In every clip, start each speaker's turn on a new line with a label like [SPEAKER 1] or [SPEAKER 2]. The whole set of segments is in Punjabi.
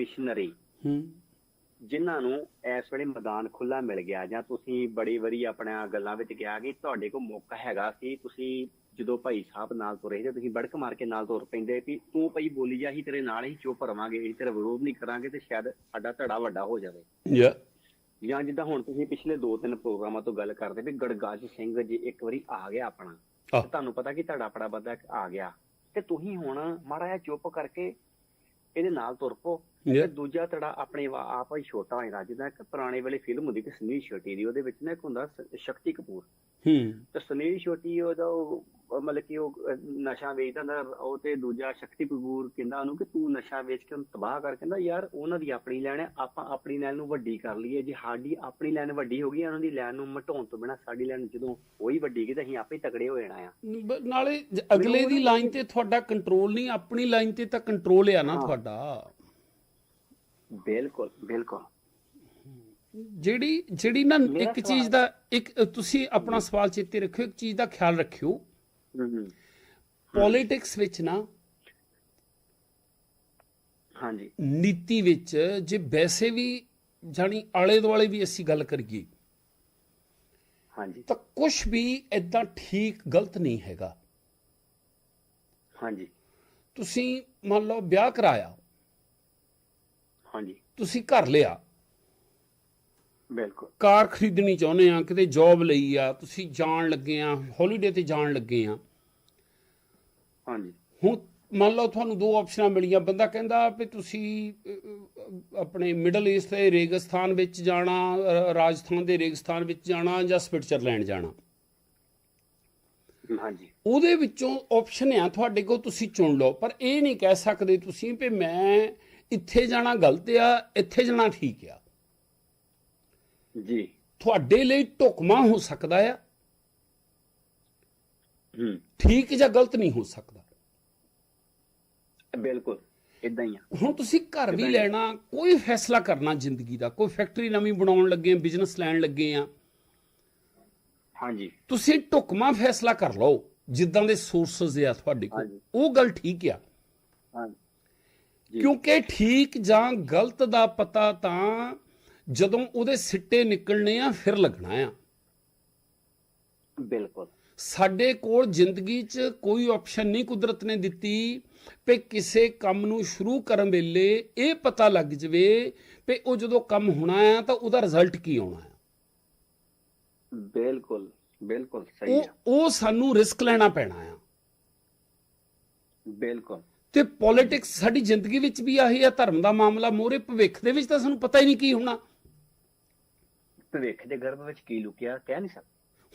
[SPEAKER 1] ਮਿਸ਼ਨਰੀ
[SPEAKER 2] ਹੂੰ।
[SPEAKER 1] ਜਿਨ੍ਹਾਂ ਨੂੰ ਇਸ ਵੇਲੇ ਮੈਦਾਨ ਖੁੱਲਾ ਮਿਲ ਗਿਆ ਜਾਂ ਤੁਸੀਂ ਬੜੀ ਵਾਰੀ ਆਪਣਾ ਗੱਲਾਂ ਵਿੱਚ ਕਿਹਾ ਕਿ ਤੁਹਾਡੇ ਕੋਲ ਮੌਕਾ ਹੈਗਾ ਸੀ ਤੁਸੀਂ ਜਦੋਂ ਭਾਈ ਸਾਹਿਬ ਨਾਲ ਤੁਰੇ ਤੇ ਤੁਸੀਂ ਬੜਕ ਮਾਰ ਕੇ ਨਾਲ ਤੁਰ ਪੈਂਦੇ ਵੀ ਤੂੰ ਭਾਈ ਬੋਲੀ ਜਾ ਤੇਰੇ ਨਾਲ ਹੀ ਚੁੱਪ ਰਵਾਂਗੇ ਅਸੀਂ ਤੇਰਾ ਵਿਰੋਧ ਨਹੀਂ ਕਰਾਂਗੇ ਤੇ ਸ਼ਾਇਦ ਸਾਡਾ ਧੜਾ ਵੱਡਾ ਹੋ ਜਾਵੇ।
[SPEAKER 2] ਯਾ।
[SPEAKER 1] ਜਾਂ ਜਿੱਦਾਂ ਹੁਣ ਤੁਸੀਂ ਪਿਛਲੇ 2-3 ਪ੍ਰੋਗਰਾਮਾਂ ਤੋਂ ਗੱਲ ਕਰਦੇ ਵੀ ਗੜਗਾਜ ਸਿੰਘ ਜੀ ਇੱਕ ਵਾਰੀ ਆ ਗਿਆ ਆਪਣਾ ਤੁਹਾਨੂੰ ਪਤਾ ਕਿ ਧੜਾ ਪੜਾ ਬੰਦਾ ਆ ਗਿਆ। ਤੇ ਤੁਸੀਂ ਹੁਣ ਮਾੜਾ ਜਿਹਾ ਚੁੱਪ ਕਰਕੇ ਇਹਦੇ ਨਾਲ ਤੁਰ ਪੋ ਤੇ ਦੂਜਾ ਧੜਾ ਆਪਣੇ ਆਪ ਹੀ ਛੋਟਾ ਹੋਏਗਾ। ਜਿੱਦਾਂ ਇੱਕ ਪੁਰਾਣੇ ਵੇਲੇ ਫਿਲਮ ਹੁੰਦੀ ਕਿ ਸੁਨੀਲ ਸ਼ੈਟੀ ਦੀ ਉਹਦੇ ਵਿੱਚ ਨਾ ਇੱਕ ਹੁੰਦਾ ਸ- ਸ਼ਕਤੀ ਕਪੂਰ।
[SPEAKER 2] ਹੂੰ।
[SPEAKER 1] ਤੇ ਸੁਨੀਲ ਸ਼ੈਟੀ ਉਹਦਾ ਉਹ ਉਹ ਮਤਲਬ ਕਿ ਉਹ ਨਸ਼ਾ ਵੇਚਦਾ ਹੁੰਦਾ ਉਹ ਤੇ ਦੂਜਾ ਸ਼ਕਤੀ ਕਪੂਰ ਕਹਿੰਦਾ ਉਹਨੂੰ ਕਿ ਤੂੰ ਨਸ਼ਾ ਵੇਚ ਕੇ ਉਹਨੂੰ ਤਬਾਹ ਕਰ ਕਹਿੰਦਾ ਯਾਰ ਉਹਨਾਂ ਦੀ ਆਪਣੀ ਲੈਣ ਹੈ ਆਪਾਂ ਆਪਣੀ ਲੈਣ ਨੂੰ ਵੱਡੀ ਕਰ ਲਈਏ ਜੇ ਸਾਡੀ ਆਪਣੀ ਲੈਣ ਵੱਡੀ ਹੋ ਗਈ ਉਹਨਾਂ ਦੀ ਲੈਣ ਨੂੰ ਮਟਾਉਣ ਤੋਂ ਬਿਨਾ ਸਾਡੀ ਲੈਣ ਜਦੋਂ ਹੋਈ ਵੱਡੀ ਗਈ ਤਾਂ ਅਸੀਂ ਆਪੇ ਤਕੜੇ ਹੋ ਜਾਣਾ ਆ।
[SPEAKER 2] ਨਾਲੇ ਅਗਲੇ ਦੀ ਲਾਈਨ ਤੇ ਤੁਹਾਡਾ ਕੰਟਰੋਲ ਨਹੀਂ ਆਪਣੀ ਲਾਈਨ ਤੇ ਤਾਂ ਕੰਟਰੋਲ ਆ ਨਾ। ਤੁਹਾਡਾ।
[SPEAKER 1] ਬਿਲਕੁਲ ਬਿਲਕੁਲ।
[SPEAKER 2] ਜਿਹੜੀ ਜਿਹੜੀ ਨਾ ਇੱਕ ਚੀਜ਼ ਦਾ ਇੱਕ ਤੁਸੀਂ ਆਪਣਾ ਸਵਾਲ ਚੇਤੇ ਰੱਖਿਓ ਇੱਕ ਚੀਜ਼ ਦਾ ਖਿਆਲ ਰੱਖਿਓ। ਪੋਲਿਟਿਕਸ ਵਿੱਚ ਨਾ
[SPEAKER 1] ਹਾਂਜੀ।
[SPEAKER 2] ਨੀਤੀ ਵਿੱਚ ਜੇ ਵੈਸੇ ਵੀ ਜਾਨੀ ਆਲੇ ਦੁਆਲੇ ਵੀ ਅਸੀਂ ਗੱਲ ਕਰੀਏ
[SPEAKER 1] ਹਾਂਜੀ।
[SPEAKER 2] ਤਾਂ ਕੁਝ ਵੀ ਇਦਾਂ ਠੀਕ ਗਲਤ ਨਹੀਂ ਹੈਗਾ।
[SPEAKER 1] ਹਾਂਜੀ।
[SPEAKER 2] ਤੁਸੀਂ ਮੰਨ ਲਓ ਵਿਆਹ ਕਰਾਇਆ।
[SPEAKER 1] ਹਾਂਜੀ।
[SPEAKER 2] ਤੁਸੀਂ ਘਰ ਲਿਆ।
[SPEAKER 1] ਬਿਲਕੁਲ।
[SPEAKER 2] ਕਾਰ ਖਰੀਦਣੀ ਚਾਹੁੰਦੇ ਆ ਕਿਤੇ ਜੌਬ ਲਈ ਆ ਤੁਸੀਂ ਜਾਣ ਲੱਗੇ ਆ ਹੌਲੀਡੇ ਤੇ ਜਾਣ ਲੱਗੇ ਆ
[SPEAKER 1] ਹਾਂਜੀ।
[SPEAKER 2] ਹੁਣ ਮੰਨ ਲਓ ਤੁਹਾਨੂੰ ਦੋ ਆਪਸ਼ਨਾਂ ਮਿਲੀਆਂ ਬੰਦਾ ਕਹਿੰਦਾ ਵੀ ਤੁਸੀਂ ਆਪਣੇ ਮਿਡਲ ਈਸਟ ਦੇ ਰੇਗਿਸਤਾਨ ਵਿੱਚ ਜਾਣਾ ਰਾਜਸਥਾਨ ਦੇ ਰੇਗਿਸਤਾਨ ਵਿੱਚ ਜਾਣਾ ਜਾਂ ਸਵਿਟਜ਼ਰਲੈਂਡ ਜਾਣਾ।
[SPEAKER 1] ਹਾਂਜੀ।
[SPEAKER 2] ਉਹਦੇ ਵਿੱਚੋਂ ਆਪਸ਼ਨ ਆ ਤੁਹਾਡੇ ਕੋਲ ਤੁਸੀਂ ਚੁਣ ਲਓ। ਪਰ ਇਹ ਨਹੀਂ ਕਹਿ ਸਕਦੇ ਤੁਸੀਂ ਵੀ ਮੈਂ ਇੱਥੇ ਜਾਣਾ ਗਲਤ ਆ ਇੱਥੇ ਜਾਣਾ ਠੀਕ ਆ।
[SPEAKER 1] ਜੀ।
[SPEAKER 2] ਤੁਹਾਡੇ ਲਈ ਢੁਕਮਾ ਹੋ ਸਕਦਾ ਆ।
[SPEAKER 1] ਹੂੰ।
[SPEAKER 2] ਠੀਕ ਜਾਂ ਗਲਤ ਨਹੀਂ ਹੋ ਸਕਦਾ।
[SPEAKER 1] ਬਿਲਕੁਲ ਇਦਾਂ ਹੀ ਆ।
[SPEAKER 2] ਹੁਣ ਤੁਸੀਂ ਘਰ ਵੀ ਲੈਣਾ ਕੋਈ ਫੈਸਲਾ ਕਰਨਾ ਜ਼ਿੰਦਗੀ ਦਾ। ਕੋਈ ਫੈਕਟਰੀ ਨਵੀਂ ਬਣਾਉਣ ਲੱਗੇ ਆ ਬਿਜ਼ਨਸ ਲੈਣ ਲੱਗੇ ਆ।
[SPEAKER 1] ਹਾਂਜੀ।
[SPEAKER 2] ਤੁਸੀਂ ਢੁਕਮਾ ਫੈਸਲਾ ਕਰ ਲਓ ਜਿੱਦਾਂ ਦੇ ਸੋਰਸਸ ਆ ਤੁਹਾਡੇ ਕੋਲ। ਉਹ ਗੱਲ ਠੀਕ ਆ।
[SPEAKER 1] ਹਾਂਜੀ।
[SPEAKER 2] ਕਿਉਂਕਿ ਠੀਕ ਜਾਂ ਗਲਤ ਦਾ ਪਤਾ ਤਾਂ ਜਦੋਂ ਉਹਦੇ ਸਿੱਟੇ ਨਿਕਲਣੇ ਆ ਫਿਰ ਲੱਗਣਾ ਆ।
[SPEAKER 1] ਬਿਲਕੁਲ।
[SPEAKER 2] ਸਾਡੇ ਕੋਲ ਜ਼ਿੰਦਗੀ 'ਚ ਕੋਈ ਆਪਸ਼ਨ ਨਹੀਂ ਕੁਦਰਤ ਨੇ ਦਿੱਤੀ ਕਿ ਕਿਸੇ ਕੰਮ ਨੂੰ ਸ਼ੁਰੂ ਕਰਨ ਵੇਲੇ ਇਹ ਪਤਾ ਲੱਗ ਜਵੇ ਕਿ ਉਹ ਜਦੋਂ ਕੰਮ ਹੋਣਾ ਆ ਤਾਂ ਉਹਦਾ ਰਿਜ਼ਲਟ ਕੀ ਆਉਣਾ ਆ।
[SPEAKER 1] ਬਿਲਕੁਲ ਬਿਲਕੁਲ ਸਹੀ ਆ।
[SPEAKER 2] ਉਹ ਸਾਨੂੰ ਰਿਸਕ ਲੈਣਾ ਪੈਣਾ ਆ।
[SPEAKER 1] ਬਿਲਕੁਲ।
[SPEAKER 2] ਤੇ ਪੋਲਿਟਿਕਸ ਸਾਡੀ ਜ਼ਿੰਦਗੀ ਵਿੱਚ ਵੀ ਆਹੀ ਆ ਧਰਮ ਦਾ ਮਾਮਲਾ ਮੋਰੇ ਭਵਿੱਖ ਦੇ ਵਿੱਚ ਤਾਂ ਸਾਨੂੰ ਪਤਾ ਹੀ ਨਹੀਂ ਕੀ ਹੋਣਾ।
[SPEAKER 1] ਭਵਿੱਖ ਦੇ ਗਰਭ ਵਿੱਚ ਕੀ ਲੁਕਿਆ ਕਹਿ ਨਹੀਂ ਸਕਦਾ।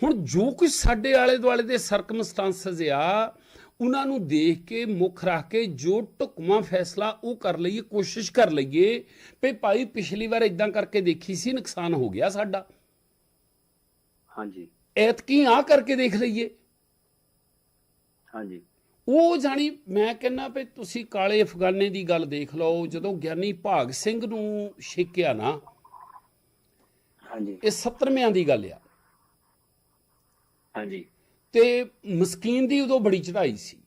[SPEAKER 2] ਹੁਣ ਜੋ ਕੁਝ ਸਾਡੇ ਆਲੇ ਦੁਆਲੇ ਦੇ ਸਰਕਮਸਟੈਂਸਸ ਆ ਉਹਨਾਂ ਨੂੰ ਦੇਖ ਕੇ ਮੁੱਖ ਰੱਖ ਕੇ ਜੋ ਢੁਕਵਾਂ ਫੈਸਲਾ ਉਹ ਕਰ ਲਈਏ ਕੋਸ਼ਿਸ਼ ਕਰ ਲਈਏ ਵੀ ਭਾਈ ਪਿਛਲੀ ਵਾਰ ਇਦਾਂ ਕਰਕੇ ਦੇਖੀ ਸੀ ਨੁਕਸਾਨ ਹੋ ਗਿਆ ਸਾਡਾ।
[SPEAKER 1] ਹਾਂਜੀ।
[SPEAKER 2] ਐਤਕੀ ਆ ਕਰਕੇ ਦੇਖ ਲਈਏ।
[SPEAKER 1] ਹਾਂਜੀ।
[SPEAKER 2] ਉਹ ਜਾਣੀ ਮੈਂ ਕਹਿੰਨਾ ਵੀ ਤੁਸੀਂ ਕਾਲੇ ਅਫਗਾਨੇ ਦੀ ਗੱਲ ਦੇਖ ਲਓ ਜਦੋਂ ਗਿਆਨੀ ਭਾਗ ਸਿੰਘ ਨੂੰ ਛੇਕਿਆ ਨਾ
[SPEAKER 1] ਹਾਂਜੀ।
[SPEAKER 2] ਇਹ 70ਵਿਆਂ ਦੀ ਗੱਲ ਆ।
[SPEAKER 1] ਹਾਂਜੀ।
[SPEAKER 2] ਤੇ ਮਸਕੀਨ ਦੀ ਉਦੋਂ ਬੜੀ ਚੜ੍ਹਾਈ ਸੀ।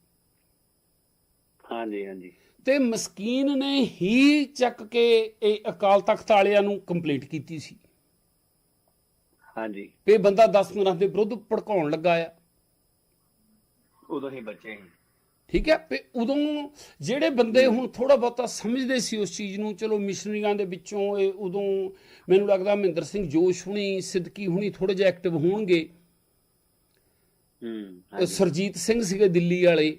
[SPEAKER 1] ਹਾਂਜੀ ਹਾਂਜੀ।
[SPEAKER 2] ਤੇ ਮਸਕੀਨ ਨੇ ਹੀ ਚੱਕ ਕੇ ਇਹ ਅਕਾਲ ਤਖਤ ਵਾਲਿਆਂ ਨੂੰ ਕੰਪਲੀਟ ਕੀਤੀ ਸੀ।
[SPEAKER 1] ਹਾਂਜੀ।
[SPEAKER 2] ਇਹ ਬੰਦਾ 10 15 ਦੇ ਵਿਰੁੱਧ ਭੜਕਾਉਣ ਲੱਗਾ ਆ।
[SPEAKER 1] ਉਦੋਂ ਹੀ ਬੱਚੇ ਸੀ।
[SPEAKER 2] ਠੀਕ ਹੈ? ਵੀ ਉਦੋਂ ਜਿਹੜੇ ਬੰਦੇ ਹੁਣ ਥੋੜਾ ਬਹੁਤਾ ਸਮਝਦੇ ਸੀ ਉਸ ਚੀਜ਼ ਨੂੰ ਚਲੋ ਮਿਸ਼ਨਰੀਆਂ ਦੇ ਵਿੱਚੋਂ ਇਹ ਉਦੋਂ ਮੈਨੂੰ ਲੱਗਦਾ ਮਹਿੰਦਰ ਸਿੰਘ ਜੋਸ਼ ਹੁਣੀ ਸਿੱਦਕੀ ਹੁਣੀ ਥੋੜੇ ਜਿਹਾ ਐਕਟਿਵ ਹੋਣਗੇ।
[SPEAKER 1] ਹੂੰ
[SPEAKER 2] ਸਰਜੀਤ ਸਿੰਘ ਸੀਗੇ ਦਿੱਲੀ ਵਾਲੇ।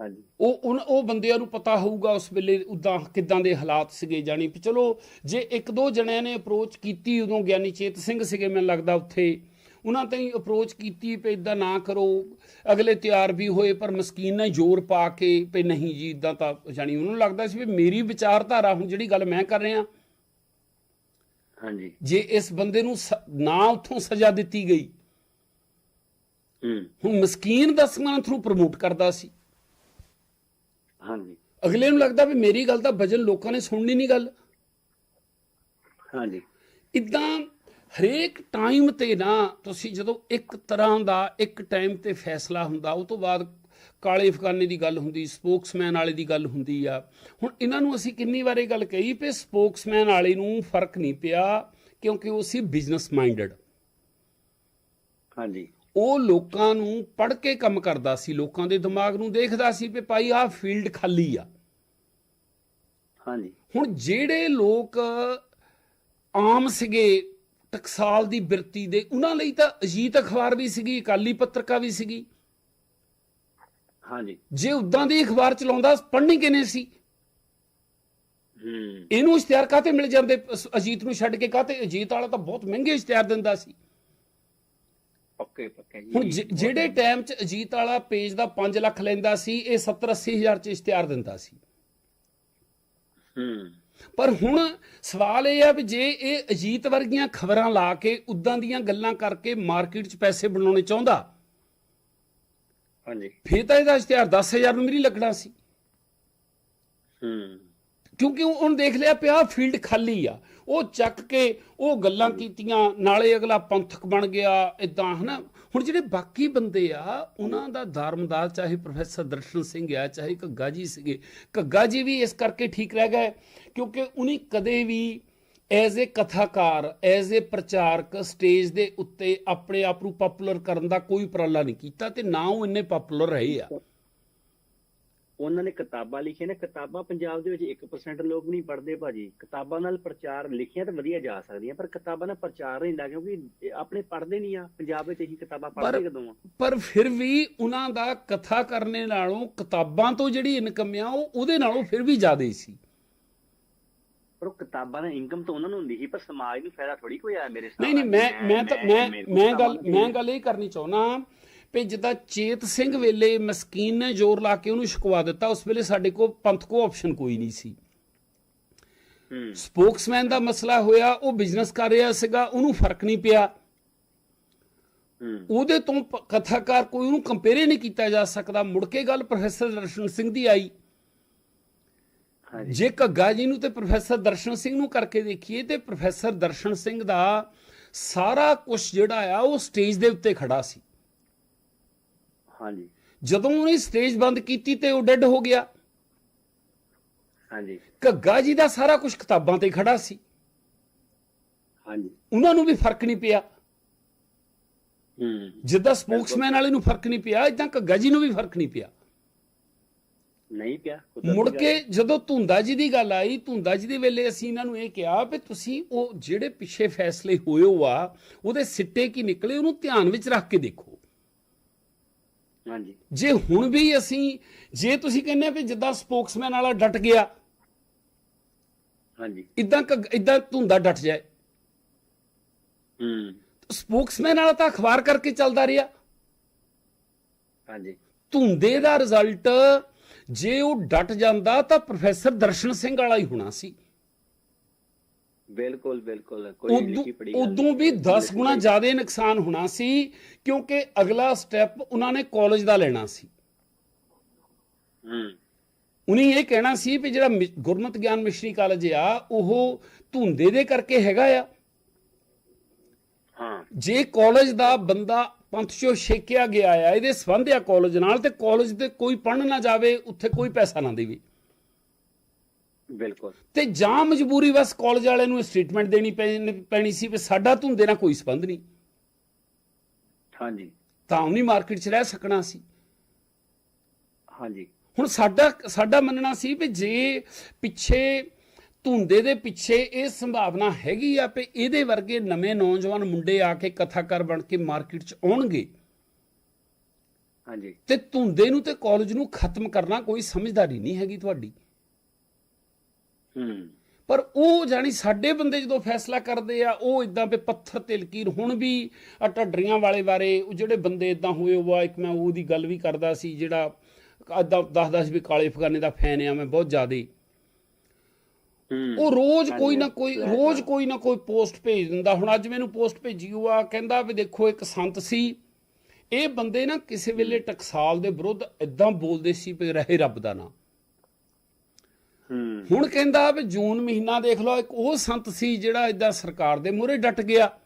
[SPEAKER 1] ਹਾਂਜੀ।
[SPEAKER 2] ਉਹ ਉਹ ਬੰਦਿਆਂ ਨੂੰ ਪਤਾ ਹੋਊਗਾ ਉਸ ਵੇਲੇ ਉਦਾਂ ਕਿਦਾਂ ਦੇ ਹਾਲਾਤ ਸੀਗੇ ਵੀ ਚਲੋ ਜੇ ਇੱਕ ਦੋ ਜਣਿਆਂ ਨੇ ਅਪਰੋਚ ਕੀਤੀ ਉਦੋਂ ਗਿਆਨੀ ਚੇਤ ਸਿੰਘ ਸੀਗੇ ਮੈਨੂੰ ਲੱਗਦਾ ਉੱਥੇ। ਉਹਨਾਂ ਤੇ ਹੀ ਅਪਰੋਚ ਕੀਤੀ ਵੀ ਇਦਾਂ ਨਾ ਕਰੋ ਅਗਲੇ ਤਿਆਰ ਵੀ ਹੋਏ ਪਰ ਮਸਕੀਨ ਨੇ ਜ਼ੋਰ ਪਾ ਕੇ ਵੀ ਨਹੀਂ ਜੀ ਇਦਾਂ ਤਾਂ ਜਾਣੀ ਉਹਨੂੰ ਲੱਗਦਾ ਸੀ ਵੀ ਮੇਰੀ ਵਿਚਾਰਧਾਰਾ ਹੁਣ ਜਿਹੜੀ ਗੱਲ ਮੈਂ ਕਰ ਰਿਹਾ।
[SPEAKER 1] ਹਾਂਜੀ।
[SPEAKER 2] ਜੇ ਇਸ ਬੰਦੇ ਨੂੰ ਨਾ ਉੱਥੋਂ ਸਜ਼ਾ ਦਿੱਤੀ ਗਈ।
[SPEAKER 1] ਹੂੰ।
[SPEAKER 2] ਹੁਣ ਮਸਕੀਨ ਦਸਮਾਂ ਥਰੂ ਪ੍ਰਮੋਟ ਕਰਦਾ ਸੀ।
[SPEAKER 1] ਹਾਂਜੀ।
[SPEAKER 2] ਅਗਲੇ ਨੂੰ ਲੱਗਦਾ ਵੀ ਮੇਰੀ ਗੱਲ ਤਾਂ ਵਜਨ ਲੋਕਾਂ ਨੇ ਸੁਣਨੀ ਨਹੀਂ ਗੱਲ।
[SPEAKER 1] ਹਾਂਜੀ।
[SPEAKER 2] ਇਦਾਂ ਹਰੇਕ ਟਾਈਮ ਤੇ ਨਾ ਤੁਸੀਂ ਜਦੋਂ ਇੱਕ ਤਰ੍ਹਾਂ ਦਾ ਇੱਕ ਟਾਈਮ ਤੇ ਫੈਸਲਾ ਹੁੰਦਾ ਉਹ ਤੋਂ ਬਾਅਦ ਕਾਲੇ ਅਫਗਾਨੇ ਦੀ ਗੱਲ ਹੁੰਦੀ ਸਪੋਕਸਮੈਨ ਵਾਲੇ ਦੀ ਗੱਲ ਹੁੰਦੀ ਆ। ਹੁਣ ਇਹਨਾਂ ਨੂੰ ਅਸੀਂ ਕਿੰਨੀ ਵਾਰ ਗੱਲ ਕਹੀ ਕਿ ਸਪੋਕਸਮੈਨ ਵਾਲੇ ਨੂੰ ਫ਼ਰਕ ਨਹੀਂ ਪਿਆ ਕਿਉਂਕਿ ਉਹ ਸੀ ਬਿਜ਼ਨਸ ਮਾਈਂਡਡ
[SPEAKER 1] ਹਾਂਜੀ।
[SPEAKER 2] ਉਹ ਲੋਕਾਂ ਨੂੰ ਪੜ੍ਹ ਕੇ ਕੰਮ ਕਰਦਾ ਸੀ ਲੋਕਾਂ ਦੇ ਦਿਮਾਗ ਨੂੰ ਦੇਖਦਾ ਸੀ ਵੀ ਭਾਈ ਆਹ ਫੀਲਡ ਖਾਲੀ ਆ।
[SPEAKER 1] ਹਾਂਜੀ।
[SPEAKER 2] ਹੁਣ ਜਿਹੜੇ ਲੋਕ ਆਮ ਸੀਗੇ ਟਕਸਾਲ ਦੀ ਬਿਰਤੀ ਦੇ ਉਹਨਾਂ ਲਈ ਤਾਂ ਅਜੀਤ ਅਖਬਾਰ ਵੀ ਸੀਗੀ ਅਕਾਲੀ ਪੱਤਰਕਾ ਵੀ ਸੀਗੀ।
[SPEAKER 1] ਹਾਂਜੀ।
[SPEAKER 2] ਜੇ ਉਦਾਂ ਦੀ ਅਖਬਾਰ ਚਲਾਉਂਦਾ ਪੜ੍ਹਨੀ ਕਿਨੇ ਸੀ?
[SPEAKER 1] ਹੂੰ।
[SPEAKER 2] ਇਹਨੂੰ ਇਸ਼ਤਿਹਾਰ ਕਾਤੇ ਮਿਲ ਜਾਂਦੇ? ਅਜੀਤ ਨੂੰ ਛੱਡ ਕੇ ਕਾਤੇ ਅਜੀਤ ਵਾਲਾ ਤਾਂ ਬਹੁਤ ਮਹਿੰਗੇ ਇਸ਼ਤਿਹਾਰ ਦਿੰਦਾ ਸੀ।
[SPEAKER 1] ਪੱਕੇ ਪੱਕੇ ਜੀ।
[SPEAKER 2] ਹੁਣ ਜਿਹੜੇ ਟਾਈਮ 'ਚ ਅਜੀਤ ਵਾਲਾ ਪੇਜ ਦਾ 5 ਲੱਖ ਲੈਂਦਾ ਸੀ ਇਹ 70 80 ਹਜ਼ਾਰ 'ਚ ਇਸ਼ਤਿਹਾਰ ਦਿੰਦਾ ਸੀ।
[SPEAKER 1] ਹੂੰ।
[SPEAKER 2] ਪਰ ਹੁਣ ਸਵਾਲ ਇਹ ਆ ਵੀ ਜੇ ਇਹ ਅਜੀਤ ਵਰਗੀਆਂ ਖਬਰਾਂ ਲਾ ਕੇ ਉਦਾਂ ਦੀਆਂ ਗੱਲਾਂ ਕਰਕੇ ਮਾਰਕੀਟ 'ਚ ਪੈਸੇ ਬਣਾਉਣੇ ਚਾਹੁੰਦਾ
[SPEAKER 1] ਹਾਂਜੀ।
[SPEAKER 2] ਫੇਰ ਤਾਂ ਇਹਦਾ ਇਸ਼ਤਿਹਾਰ 10000 ਨੂੰ ਨਹੀਂ ਲੱਗਣਾ ਸੀ।
[SPEAKER 1] ਹੂੰ।
[SPEAKER 2] ਕਿਉਂਕਿ ਉਹ- ਉਹਨੇ ਦੇਖ ਲਿਆ ਪਿਆ ਫੀਲਡ ਖਾਲੀ ਆ। ਉਹ ਚੱਕ ਕੇ ਉਹ ਗੱਲਾਂ ਕੀਤੀਆਂ ਨਾਲੇ ਅਗਲਾ ਪੰਥਕ ਬਣ ਗਿਆ ਇਦਾਂ ਹਨਾ? ਹੁਣ ਜਿਹੜੇ ਬਾਕੀ ਬੰਦੇ ਆ, ਉਹਨਾਂ ਦਾ ਧਰਮਦਾਰ ਚਾਹੇ ਪ੍ਰੋਫੈਸਰ ਦਰਸ਼ਨ ਸਿੰਘ ਆ, ਚਾਹੇ ਘੱਗਾ ਜੀ ਸੀਗੇ, ਘੱਗਾ ਜੀ ਵੀ ਇਸ ਕਰਕੇ ਠੀਕ ਰਹਿ ਗਏ, ਕਿਉਂਕਿ ਉਹਨੇ ਕਦੇ ਵੀ ਐਜ਼ ਅ ਕਥਾਕਾਰ, ਐਜ਼ ਅ ਪ੍ਰਚਾਰਕ ਸਟੇਜ ਦੇ ਉੱਤੇ ਆਪਣੇ ਆਪ ਨੂੰ ਪਪੂਲਰ ਕਰਨ ਦਾ ਕੋਈ ਉਪਰਾਲਾ ਨਹੀਂ ਕੀਤਾ ਤੇ ਨਾ ਉਹ ਇੰਨੇ ਪਪੂਲਰ ਰਹੇ ਆ।
[SPEAKER 1] ਉਹਨਾਂ ਨੇ ਕਿਤਾਬਾਂ ਲਿਖੀਆਂ ਨੇ ਕਿਤਾਬਾਂ ਪੰਜਾਬ ਦੇ ਵਿੱਚ 1% ਲੋਕ ਨਹੀਂ ਪੜ੍ਹਦੇ ਭਾਜੀ। ਕਿਤਾਬਾਂ ਨਾਲ ਪ੍ਰਚਾਰ ਲਿਖੀਆਂ ਤਾਂ ਵਧੀਆ ਜਾ ਸਕਦੀਆਂ ਪਰ ਕਿਤਾਬਾਂ ਨਾਲ ਪ੍ਰਚਾਰ ਨਹੀਂ ਹੁੰਦਾ ਕਿਉਂਕਿ ਆਪਣੇ ਪੜ੍ਹਦੇ ਨਹੀਂ ਆ ਪੰਜਾਬ ਵਿੱਚ ਇਹੀ ਕਿਤਾਬਾਂ ਪੜ੍ਹਦੇ ਕਦੋਂ ਆ?
[SPEAKER 2] ਪਰ ਫਿਰ ਵੀ ਉਹਨਾਂ ਦਾ ਕਥਾ ਕਰਨੇ ਨਾਲੋਂ ਕਿਤਾਬਾਂ ਤੋਂ ਜਿਹੜੀ ਇਨਕਮ ਆ ਉਹ ਉਹਦੇ ਨਾਲੋਂ ਫਿਰ ਵੀ ਜ਼ਿਆਦਾ ਸੀ।
[SPEAKER 1] ਪਰ ਉਹ ਕਿਤਾਬਾਂ ਦਾ ਇਨਕਮ ਤਾਂ ਉਹਨਾਂ ਨੂੰ ਹੁੰਦੀ ਸੀ ਪਰ ਸਮਾਜ ਨੂੰ ਫਾਇਦਾ ਥੋੜੀ ਕੋਈ ਆਇਆ ਮੇਰੇ ਹਿਸਾਬ
[SPEAKER 2] ਨਹੀਂ ਨਹੀਂ। ਮੈਂ ਮੈਂ ਤਾਂ ਮੈਂ ਮੈਂ ਗੱਲ ਮੈਂ ਗੱਲ ਇਹ ਕਰਨੀ ਚਾਹੁੰਦਾ ਵੀ ਜਿੱਦਾਂ ਚੇਤ ਸਿੰਘ ਵੇਲੇ ਮਸਕੀਨ ਨੇ ਜ਼ੋਰ ਲਾ ਕੇ ਉਹਨੂੰ ਸ਼ਿਕਵਾ ਦਿੱਤਾ ਉਸ ਵੇਲੇ ਸਾਡੇ ਕੋਲ ਪੰਥ ਕੋ ਆਪਸ਼ਨ ਕੋਈ ਨਹੀਂ ਸੀ।
[SPEAKER 1] ਹੂੰ।
[SPEAKER 2] ਸਪੋਕਸਮੈਨ ਦਾ ਮਸਲਾ ਹੋਇਆ ਉਹ ਬਿਜ਼ਨਸ ਕਰ ਰਿਹਾ ਸੀਗਾ ਉਹਨੂੰ ਫ਼ਰਕ ਨਹੀਂ ਪਿਆ। ਉਹਦੇ ਤੋਂ ਕਥਾਕਾਰ ਕੋਈ ਉਹਨੂੰ ਕੰਪੇਅਰ ਨਹੀਂ ਕੀਤਾ ਜਾ ਸਕਦਾ। ਮੁੜ ਕੇ ਗੱਲ ਪ੍ਰੋਫੈਸਰ ਦਰਸ਼ਨ ਸਿੰਘ ਦੀ ਆਈ। ਜੇ ਘੱਗਾ ਜੀ ਨੂੰ ਤੇ ਪ੍ਰੋਫੈਸਰ ਦਰਸ਼ਨ ਸਿੰਘ ਨੂੰ ਕਰਕੇ ਦੇਖੀਏ ਤੇ ਪ੍ਰੋਫੈਸਰ ਦਰਸ਼ਨ ਸਿੰਘ ਦਾ ਸਾਰਾ ਕੁਝ ਜਿਹੜਾ ਆ ਉਹ ਸਟੇਜ ਦੇ ਉੱਤੇ ਖੜਾ ਸੀ।
[SPEAKER 1] ਹਾਂਜੀ।
[SPEAKER 2] ਜਦੋਂ ਉਹਨੇ ਸਟੇਜ ਬੰਦ ਕੀਤੀ ਤੇ ਉਹ ਡੈੱਡ ਹੋ ਗਿਆ।
[SPEAKER 1] ਹਾਂਜੀ।
[SPEAKER 2] ਘੱਗਾ ਜੀ ਦਾ ਸਾਰਾ ਕੁਝ ਕਿਤਾਬਾਂ ਤੇ ਖੜਾ ਸੀ।
[SPEAKER 1] ਹਾਂਜੀ।
[SPEAKER 2] ਉਹਨਾਂ ਨੂੰ ਵੀ ਫ਼ਰਕ ਨਹੀਂ ਪਿਆ।
[SPEAKER 1] ਹੂੰ।
[SPEAKER 2] ਜਿੱਦਾਂ ਸਪੋਕਸਮੈਨ ਵਾਲੇ ਨੂੰ ਫ਼ਰਕ ਨਹੀਂ ਪਿਆ ਇਦਾਂ ਘੱਗਾ ਜੀ ਨੂੰ ਵੀ ਫ਼ਰਕ ਨਹੀਂ ਪਿਆ।
[SPEAKER 1] ਨਹੀਂ ਪਿਆ।
[SPEAKER 2] ਮੁੜ ਕੇ। ਜਦੋਂ ਧੁੰਦਾ ਜੀ ਦੀ ਗੱਲ ਆਈ ਧੁੰਦਾ ਜੀ ਦੇ ਵੇਲੇ ਅਸੀਂ ਇਹਨਾਂ ਨੂੰ ਇਹ ਕਿਹਾ ਵੀ ਤੁਸੀਂ ਉਹ ਜਿਹੜੇ ਪਿੱਛੇ ਫੈਸਲੇ ਹੋਏ ਹੋ ਆ ਉਹਦੇ ਸਿੱਟੇ ਕੀ ਨਿਕਲੇ ਉਹਨੂੰ ਧਿਆਨ ਵਿੱਚ ਰੱਖ ਕੇ ਦੇਖੋ।
[SPEAKER 1] ਹਾਂਜੀ।
[SPEAKER 2] ਜੇ ਹੁਣ ਵੀ ਅਸੀਂ ਜੇ ਤੁਸੀਂ ਕਹਿੰਦੇ ਆ ਵੀ ਜਿੱਦਾਂ ਸਪੋਕਸਮੈਨ ਵਾਲਾ ਡਟ ਗਿਆ
[SPEAKER 1] ਹਾਂਜੀ।
[SPEAKER 2] ਇਦਾਂ ਇਦਾਂ ਧੁੰਦਾ ਡਟ ਜਾਏ।
[SPEAKER 1] ਹੂੰ।
[SPEAKER 2] ਸਪੋਕਸਮੈਨ ਵਾਲਾ ਤਾਂ ਅਖਬਾਰ ਕਰਕੇ ਚੱਲਦਾ ਰਿਹਾ।
[SPEAKER 1] ਹਾਂਜੀ।
[SPEAKER 2] ਧੁੰਦੇ ਦਾ ਰਿਜ਼ਲਟ ਜੇ ਉਹ ਡਟ ਜਾਂਦਾ ਤਾਂ ਪ੍ਰੋਫੈਸਰ ਦਰਸ਼ਨ ਸਿੰਘ ਵਾਲਾ ਹੀ ਹੋਣਾ ਸੀ।
[SPEAKER 1] ਬਿਲਕੁਲ ਬਿਲਕੁਲ ਕੋਈ ਲਿਖੀ ਪੜੀ
[SPEAKER 2] ਉਦੋਂ ਵੀ 10 ਗੁਣਾ ਜ਼ਿਆਦਾ ਨੁਕਸਾਨ ਹੋਣਾ ਸੀ ਕਿਉਂਕਿ ਅਗਲਾ ਸਟੈਪ ਉਹਨਾਂ ਨੇ ਕਾਲਜ ਦਾ ਲੈਣਾ ਸੀ।
[SPEAKER 1] ਹੂੰ।
[SPEAKER 2] ਉਹਨੇ ਇਹ ਕਹਿਣਾ ਸੀ ਵੀ ਜਿਹੜਾ ਗੁਰਮਤਿ ਗਿਆਨ ਮਿਸ਼ਰੀ ਕਾਲਜ ਆ ਉਹ ਧੁੰਦੇ ਦੇ ਕਰਕੇ ਹੈਗਾ ਆ।
[SPEAKER 1] ਹਾਂ।
[SPEAKER 2] ਜੇ ਕਾਲਜ ਦਾ ਬੰਦਾ ਪੰਥ ਚੋਂ ਛੇਕਿਆ ਗਿਆ ਆ ਇਹਦੇ ਸੰਬੰਧ ਆ ਕਾਲਜ ਨਾਲ ਤੇ ਕਾਲਜ ਤੇ ਕੋਈ ਪੜਨ ਨਾ ਜਾਵੇ ਉੱਥੇ ਕੋਈ ਪੈਸਾ ਨਾ ਦੇਵੇ।
[SPEAKER 1] ਬਿਲਕੁਲ।
[SPEAKER 2] ਤੇ ਜਾਂ ਮਜਬੂਰੀ ਬਸ ਕਾਲਜ ਵਾਲਿਆਂ ਨੂੰ ਸਟੇਟਮੈਂਟ ਦੇਣੀ ਪੈਣੀ ਸੀ ਵੀ ਸਾਡਾ ਧੁੰਦੇ ਨਾਲ ਕੋਈ ਸੰਬੰਧ ਨਹੀਂ।
[SPEAKER 1] ਹਾਂਜੀ।
[SPEAKER 2] ਤਾਂ ਉਹਨੀ ਮਾਰਕੀਟ 'ਚ ਰਹਿ ਸਕਣਾ ਸੀ।
[SPEAKER 1] ਹਾਂਜੀ।
[SPEAKER 2] ਹੁਣ ਸਾਡਾ ਸਾਡਾ ਮੰਨਣਾ ਸੀ ਵੀ ਜੇ ਪਿੱਛੇ ਧੁੰਦੇ ਦੇ ਪਿੱਛੇ ਇਹ ਸੰਭਾਵਨਾ ਹੈਗੀ ਆ ਵੀ ਇਹਦੇ ਵਰਗੇ ਨਵੇਂ ਨੌਜਵਾਨ ਮੁੰਡੇ ਆ ਕੇ ਕਥਾਕਾਰ ਬਣ ਕੇ ਮਾਰਕੀਟ 'ਚ ਆਉਣਗੇ।
[SPEAKER 1] ਹਾਂਜੀ।
[SPEAKER 2] ਤੇ ਧੁੰਦੇ ਨੂੰ ਤੇ ਕਾਲਜ ਨੂੰ ਖਤਮ ਕਰਨਾ ਕੋਈ ਸਮਝਦਾਰੀ ਨਹੀਂ ਹੈਗੀ ਤੁਹਾਡੀ। ਪਰ ਉਹ ਜਾਨੀ ਸਾਡੇ ਬੰਦੇ ਜਦੋਂ ਫੈਸਲਾ ਕਰਦੇ ਆ ਉਹ ਇਦਾਂ ਵੀ ਪੱਥਰ ਤੇ ਲਕੀਰ ਹੁਣ ਵੀ ਆ ਢੱਡਰੀਆਂ ਵਾਲੇ ਬਾਰੇ ਉਹ ਜਿਹੜੇ ਬੰਦੇ ਇਦਾਂ ਹੋਏ ਉਹ ਆ ਇੱਕ ਮੈਂ ਉਹਦੀ ਗੱਲ ਵੀ ਕਰਦਾ ਸੀ ਜਿਹੜਾ ਇਦਾਂ ਦੱਸਦਾ ਸੀ ਵੀ ਕਾਲੇ ਅਫਗਾਨੇ ਦਾ ਫੈਨ ਆ ਮੈਂ ਬਹੁਤ ਜ਼ਿਆਦੇ।
[SPEAKER 1] ਹੂੰ।
[SPEAKER 2] ਉਹ ਰੋਜ਼ ਕੋਈ ਨਾ ਕੋਈ ਰੋਜ਼ ਕੋਈ ਨਾ ਕੋਈ ਪੋਸਟ ਭੇਜ ਦਿੰਦਾ। ਹੁਣ ਅੱਜ ਮੈਨੂੰ ਪੋਸਟ ਭੇਜੀ ਉਹ ਆ ਕਹਿੰਦਾ ਵੀ ਦੇਖੋ ਇੱਕ ਸੰਤ ਸੀ ਇਹ ਬੰਦੇ ਨਾ ਕਿਸੇ ਵੇਲੇ ਟਕਸਾਲ ਦੇ ਵਿਰੁੱਧ ਇਦਾਂ ਬੋਲਦੇ ਸੀ ਵੀ ਰਹੇ ਰੱਬ ਦਾ ਨਾਂ।
[SPEAKER 1] ਹੂੰ
[SPEAKER 2] ਹੁਣ ਕਹਿੰਦਾ ਵੀ ਜੂਨ ਮਹੀਨਾ ਦੇਖ ਲਓ ਇੱਕ ਉਹ ਸੰਤ ਸੀ ਜਿਹੜਾ ਇਦਾਂ ਸਰਕਾਰ ਦੇ ਮੂਹਰੇ ਡਟ ਗਿਆ।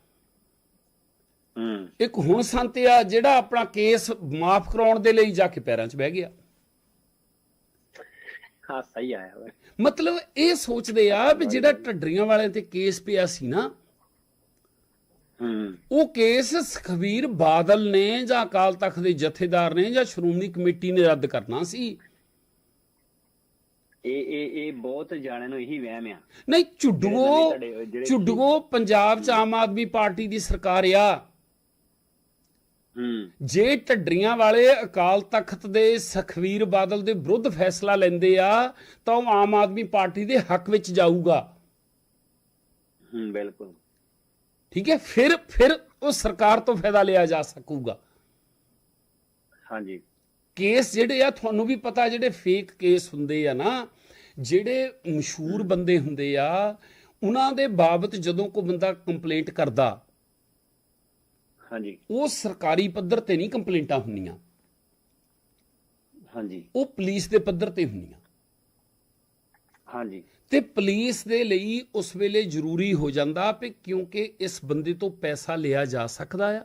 [SPEAKER 1] ਹੂੰ।
[SPEAKER 2] ਇੱਕ ਹੁਣ ਸੰਤ ਆ ਜਿਹੜਾ ਆਪਣਾ ਕੇਸ ਮਾਫ ਕਰਾਉਣ ਦੇ ਲਈ ਜਾ ਕੇ ਪੈਰਾਂ 'ਚ ਬਹਿ ਗਿਆ।
[SPEAKER 1] ਹਾਂ ਸਹੀ ਆਇਆ
[SPEAKER 2] ਮਤਲਬ ਇਹ ਸੋਚਦੇ ਆ ਵੀ ਜਿਹੜਾ ਢੱਡਰੀਆਂ ਵਾਲਿਆਂ ਤੇ ਕੇਸ ਪਿਆ ਸੀ ਨਾ
[SPEAKER 1] ਹੂੰ।
[SPEAKER 2] ਉਹ ਕੇਸ ਸੁਖਬੀਰ ਬਾਦਲ ਨੇ ਜਾਂ ਅਕਾਲ ਤਖਤ ਦੇ ਜਥੇਦਾਰ ਨੇ ਜਾਂ ਸ਼੍ਰੋਮਣੀ ਕਮੇਟੀ ਨੇ ਰੱਦ ਕਰਨਾ ਸੀ।
[SPEAKER 1] ਇਹ ਇਹ ਇਹ ਬਹੁਤ ਜਾਣਿਆਂ ਨੂੰ ਇਹੀ ਵਹਿਮ ਆ।
[SPEAKER 2] ਨਹੀਂ ਝੁੱਡੂਓ ਝੁੱਡੂਓ ਪੰਜਾਬ 'ਚ ਆਮ ਆਦਮੀ ਪਾਰਟੀ ਦੀ ਸਰਕਾਰ ਆ।
[SPEAKER 1] ਹੂੰ।
[SPEAKER 2] ਜੇ ਢੱਡਰੀਆਂ ਵਾਲੇ ਅਕਾਲ ਤਖਤ ਦੇ ਸੁਖਬੀਰ ਬਾਦਲ ਦੇ ਵਿਰੁੱਧ ਫੈਸਲਾ ਲੈਂਦੇ ਆ ਤਾਂ ਉਹ ਆਮ ਆਦਮੀ ਪਾਰਟੀ ਦੇ ਹੱਕ ਵਿੱਚ ਜਾਊਗਾ।
[SPEAKER 1] ਹੂੰ ਬਿਲਕੁਲ।
[SPEAKER 2] ਠੀਕ ਹੈ ਫਿਰ ਫਿਰ ਉਹ ਸਰਕਾਰ ਤੋਂ ਫਾਇਦਾ ਲਿਆ ਜਾ ਸਕੂਗਾ।
[SPEAKER 1] ਹਾਂਜੀ।
[SPEAKER 2] ਕੇਸ ਜਿਹੜੇ ਆ ਤੁਹਾਨੂੰ ਵੀ ਪਤਾ ਜਿਹੜੇ ਫੇਕ ਕੇਸ ਹੁੰਦੇ ਆ ਨਾ ਜਿਹੜੇ ਮਸ਼ਹੂਰ ਬੰਦੇ ਹੁੰਦੇ ਆ ਉਹਨਾਂ ਦੇ ਬਾਬਤ ਜਦੋਂ ਕੋਈ ਬੰਦਾ ਕੰਪਲੇਂਟ ਕਰਦਾ
[SPEAKER 1] ਹਾਂਜੀ।
[SPEAKER 2] ਉਹ ਸਰਕਾਰੀ ਪੱਧਰ ਤੇ ਨਹੀਂ ਕੰਪਲੇਂਟਾਂ ਹੁੰਦੀਆਂ।
[SPEAKER 1] ਹਾਂਜੀ।
[SPEAKER 2] ਉਹ ਪੁਲਿਸ ਦੇ ਪੱਧਰ ਤੇ ਹੁੰਦੀਆਂ।
[SPEAKER 1] ਹਾਂਜੀ।
[SPEAKER 2] ਤੇ ਪੁਲਿਸ ਦੇ ਲਈ ਉਸ ਵੇਲੇ ਜ਼ਰੂਰੀ ਹੋ ਜਾਂਦਾ ਵੀ ਕਿਉਂਕਿ ਇਸ ਬੰਦੇ ਤੋਂ ਪੈਸਾ ਲਿਆ ਜਾ ਸਕਦਾ ਆ।